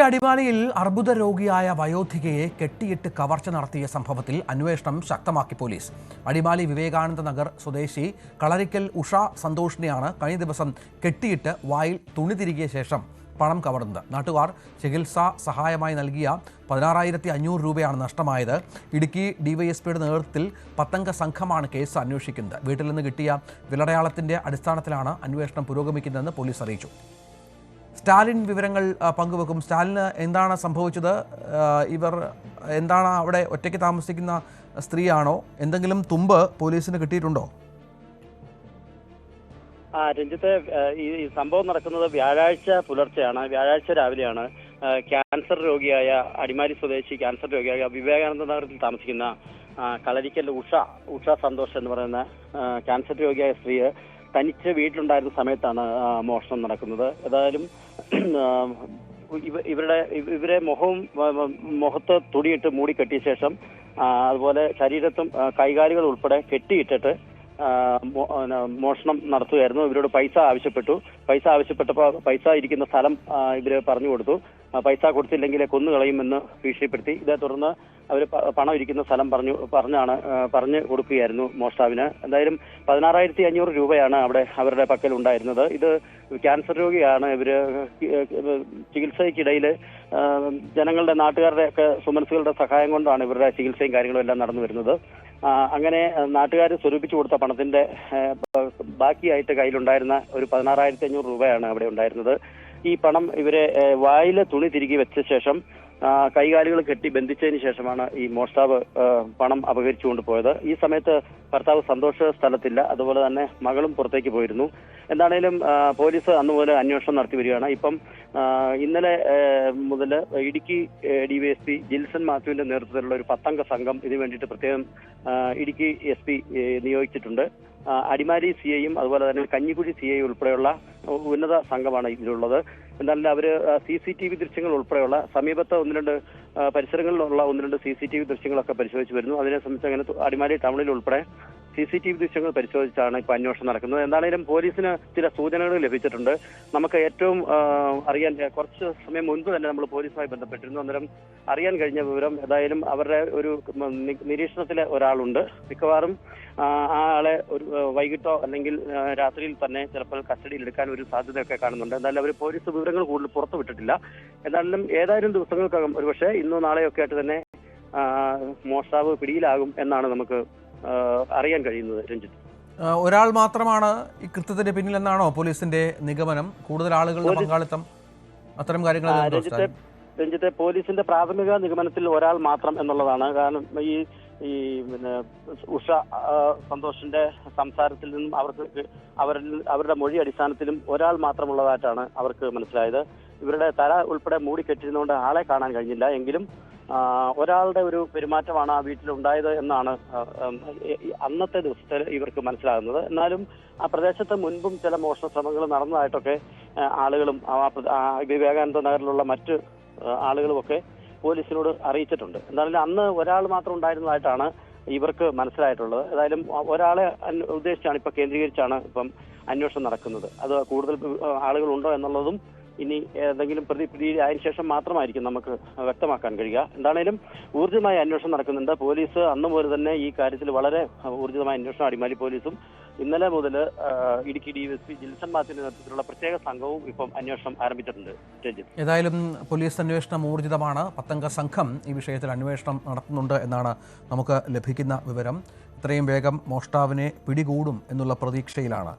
അടിമാലിയിൽ അർബുദ രോഗിയായ വയോധികയെ കെട്ടിയിട്ട് കവർച്ച നടത്തിയ സംഭവത്തിൽ അന്വേഷണം ശക്തമാക്കി പോലീസ്. അടിമാലി വിവേകാനന്ദ നഗർ സ്വദേശി കളരിക്കൽ ഉഷ സന്തോഷിനെയാണ് കഴിഞ്ഞ ദിവസം കെട്ടിയിട്ട് വായിൽ തുണി തിരികിയ ശേഷം പണം കവർന്നത്. നാട്ടുകാർ ചികിത്സാ സഹായമായി നൽകിയ പതിനാറായിരത്തി അഞ്ഞൂറ് രൂപയാണ് നഷ്ടമായത്. ഇടുക്കി ഡിവൈഎസ്പിയുടെ നേതൃത്വത്തിൽ പത്തംഗ സംഘമാണ് കേസ് അന്വേഷിക്കുന്നത്. വീട്ടിൽ നിന്ന് കിട്ടിയ വിലടയാളത്തിന്റെ അടിസ്ഥാനത്തിലാണ് അന്വേഷണം പുരോഗമിക്കുന്നതെന്ന് പോലീസ് അറിയിച്ചു. സ്റ്റാലിൻ വിവരങ്ങൾ പങ്കുവെക്കും. സ്റ്റാലിന് എന്താണ് സംഭവിച്ചത്? ഇവർ എന്താണ് അവിടെ ഒറ്റയ്ക്ക് താമസിക്കുന്ന സ്ത്രീയാണോ? എന്തെങ്കിലും തുമ്പ് പോലീസിന് കിട്ടിയിട്ടുണ്ടോ? ആ രഞ്ജിത്തെ ഈ സംഭവം നടക്കുന്നത് വ്യാഴാഴ്ച പുലർച്ചെയാണ്. വ്യാഴാഴ്ച രാവിലെയാണ്. ക്യാൻസർ രോഗിയായ അടിമാലി സ്വദേശി ക്യാൻസർ രോഗിയായ വിവേകാനന്ദ നഗരത്തിൽ താമസിക്കുന്ന കളരിക്കൽ ഉഷ ഉഷ സന്തോഷ് എന്ന് പറയുന്ന ക്യാൻസർ രോഗിയായ സ്ത്രീ തനിച്ച് വീട്ടിലുണ്ടായിരുന്ന സമയത്താണ് മോഷണം നടക്കുന്നത്. ഏതായാലും ഇവരുടെ ഇവരെ മുഖവും മുഖത്ത് തുണിയിട്ട് മൂടി കെട്ടിയ ശേഷം അതുപോലെ ശരീരത്തും കൈകാലുകൾ ഉൾപ്പെടെ കെട്ടിയിട്ടിട്ട് മോഷണം നടത്തുകയായിരുന്നു. ഇവരോട് പൈസ ആവശ്യപ്പെട്ടു. പൈസ ആവശ്യപ്പെട്ടപ്പോൾ പൈസ ഇരിക്കുന്ന സ്ഥലം ഇവർ പറഞ്ഞു കൊടുത്തു. പൈസ കൊടുത്തില്ലെങ്കിൽ കൊന്നുകളയുമെന്ന് ഭീഷണിപ്പെടുത്തി. ഇതേ തുടർന്ന് അവർ പണം ഇരിക്കുന്ന സ്ഥലം പറഞ്ഞു പറഞ്ഞാണ് പറഞ്ഞു കൊടുക്കുകയായിരുന്നു മോഷ്ടാവിന്. എന്തായാലും പതിനാറായിരത്തി അഞ്ഞൂറ് രൂപയാണ് അവിടെ അവരുടെ പക്കൽ ഉണ്ടായിരുന്നത്. ഇത് ക്യാൻസർ രോഗിയാണ്. ഇവർ ചികിത്സയ്ക്കിടയിൽ ജനങ്ങളുടെ നാട്ടുകാരുടെ ഒക്കെ സുമനസുകളുടെ സഹായം കൊണ്ടാണ് ഇവരുടെ ചികിത്സയും കാര്യങ്ങളും എല്ലാം നടന്നു വരുന്നത്. അങ്ങനെ നാട്ടുകാർ സ്വരൂപിച്ചു കൊടുത്ത പണത്തിന്റെ ബാക്കിയായിട്ട് കയ്യിലുണ്ടായിരുന്ന ഒരു പതിനാറായിരത്തി അഞ്ഞൂറ് രൂപയാണ് അവിടെ ഉണ്ടായിരുന്നത്. ഈ പണം ഇവരെ വായില തുണി തിരികെ വെച്ച ശേഷം കൈകാലുകൾ കെട്ടി ബന്ധിച്ചതിന് ശേഷമാണ് ഈ മോഷ്ടാവ് പണം അപഹരിച്ചുകൊണ്ട് പോയത്. ഈ സമയത്ത് ഭർത്താവ് സന്തോഷ സ്ഥലത്തില്ല. അതുപോലെ തന്നെ മകളും പുറത്തേക്ക് പോയിരുന്നു. എന്താണേലും പോലീസ് അന്ന് മുതൽ അന്വേഷണം നടത്തി വരികയാണ്. ഇപ്പം ഇന്നലെ മുതൽ ഇടുക്കി ഡിവൈഎസ്പി ജിൽസൺ മാത്യുവിന്റെ നേതൃത്വത്തിലുള്ള ഒരു പത്തംഗ സംഘം ഇതിനു വേണ്ടിയിട്ട് പ്രത്യേകം ഇടുക്കി എസ് നിയോഗിച്ചിട്ടുണ്ട്. അടിമാലി സി ഐയും അതുപോലെ തന്നെ കഞ്ഞിക്കുഴി സി ഐ ഉൾപ്പെടെയുള്ള ഉന്നത സംഘമാണ് ഇതിലുള്ളത്. എന്നാലും അവർ സി സി ടി വി ദൃശ്യങ്ങൾ ഉൾപ്പെടെയുള്ള സമീപത്തെ ഒന്ന് രണ്ട് പരിസരങ്ങളിലുള്ള ഒന്ന് രണ്ട് സി സി ടി വി ദൃശ്യങ്ങളൊക്കെ പരിശോധിച്ചു വരുന്നു. അതിനെ സംബന്ധിച്ച് അങ്ങനെ അടിമാലി ടൗണിൽ ഉൾപ്പെടെ സി സി ടി വി ദൃശ്യങ്ങൾ പരിശോധിച്ചാണ് ഇപ്പോൾ അന്വേഷണം നടക്കുന്നത്. എന്താണേലും പോലീസിന് ചില സൂചനകൾ ലഭിച്ചിട്ടുണ്ട്. നമുക്ക് ഏറ്റവും അറിയാൻ കുറച്ച് സമയം മുൻപ് തന്നെ നമ്മൾ പോലീസുമായി ബന്ധപ്പെട്ടിരുന്നു. അന്നേരം അറിയാൻ കഴിഞ്ഞ വിവരം ഏതായാലും അവരുടെ ഒരു നിരീക്ഷണത്തിലെ ഒരാളുണ്ട്. മിക്കവാറും ആ ആളെ ഒരു വൈകിട്ടോ അല്ലെങ്കിൽ രാത്രിയിൽ തന്നെ ചിലപ്പോൾ കസ്റ്റഡിയിൽ എടുക്കാൻ ഒരു സാധ്യതയൊക്കെ കാണുന്നുണ്ട്. എന്തായാലും അവർ പോലീസ് വിവരങ്ങൾ കൂടുതൽ പുറത്തുവിട്ടിട്ടില്ല എന്നാലും ഏതായാലും ദിവസങ്ങൾക്കകം ഒരുപക്ഷെ ഇന്നോ നാളെയൊക്കെ ആയിട്ട് തന്നെ മോഷ്ടാവ് പിടിയിലാകും എന്നാണ് നമുക്ക് അറിയാൻ കഴിയുന്നത് രഞ്ജിത്ത്. ഒരാൾ മാത്രമാണ് ഈ കൃത്യത്തിന്റെ പിന്നിലെന്നാണോ പോലീസിന്റെ നിഗമനം? കൂടുതൽ ആളുകളുടെ പങ്കാളിത്തം അത്തരം കാര്യങ്ങൾ രഞ്ജിത്തെ പോലീസിന്റെ പ്രാഥമിക നിഗമനത്തിൽ ഒരാൾ മാത്രം എന്നുള്ളതാണ്. കാരണം ഈ ഈ പിന്നെ ഉഷ സന്തോഷിന്റെ സംസാരത്തിൽ നിന്നും അവർക്ക് അവരിൽ അവരുടെ മൊഴി അടിസ്ഥാനത്തിലും ഒരാൾ മാത്രമുള്ളതായിട്ടാണ് അവർക്ക് മനസ്സിലായത്. ഇവരുടെ തല ഉൾപ്പെടെ മൂടിക്കെട്ടിരുന്നുകൊണ്ട് ആളെ കാണാൻ കഴിഞ്ഞില്ല. എങ്കിലും ഒരാളുടെ ഒരു പെരുമാറ്റമാണ് ആ വീട്ടിലുണ്ടായത് എന്നാണ് അന്നത്തെ ദിവസത്തിൽ ഇവർക്ക് മനസ്സിലാകുന്നത്. എന്നാലും ആ പ്രദേശത്ത് മുൻപും ചില മോഷണ ശ്രമങ്ങൾ നടന്നതായിട്ടൊക്കെ ആളുകളും വിവേകാനന്ദ നഗറിലുള്ള മറ്റ് ആളുകളുമൊക്കെ പോലീസിനോട് അറിയിച്ചിട്ടുണ്ട്. എന്തായാലും അന്ന് ഒരാൾ മാത്രം ഉണ്ടായിരുന്നതായിട്ടാണ് ഇവർക്ക് മനസ്സിലായിട്ടുള്ളത്. ഏതായാലും ഒരാളെ ഉദ്ദേശിച്ചാണ് ഇപ്പൊ കേന്ദ്രീകരിച്ചാണ് ഇപ്പം അന്വേഷണം നടക്കുന്നത്. അത് കൂടുതൽ ആളുകളുണ്ടോ എന്നുള്ളതും ഇനി ഏതെങ്കിലും പ്രതി പിടിയിലായ ശേഷം മാത്രമായിരിക്കും നമുക്ക് വ്യക്തമാക്കാൻ കഴിയുക. എന്താണേലും ഊർജിതമായ അന്വേഷണം നടക്കുന്നുണ്ട്. പോലീസ് അന്ന് പോലെ തന്നെ ഈ കാര്യത്തിൽ വളരെ ഊർജിതമായ അന്വേഷണം അടിമാലി പോലീസും ഇന്നലെ മുതൽ Idukki D S P Jilson മാത്തിന്റെ നേതൃത്വത്തിലുള്ള പ്രത്യേക സംഘവും ഇപ്പം അന്വേഷണം ആരംഭിച്ചിട്ടുണ്ട്. രഞ്ജിത്ത്. ഏതായാലും പോലീസ് അന്വേഷണം ഊർജിതമാണ് പത്തംഗ സംഘം ഈ വിഷയത്തിൽ അന്വേഷണം നടത്തുന്നുണ്ട് എന്നാണ് നമുക്ക് ലഭിക്കുന്ന വിവരം. ഇത്രയും വേഗം മോഷ്ടാവിനെ പിടികൂടും എന്നുള്ള പ്രതീക്ഷയിലാണ്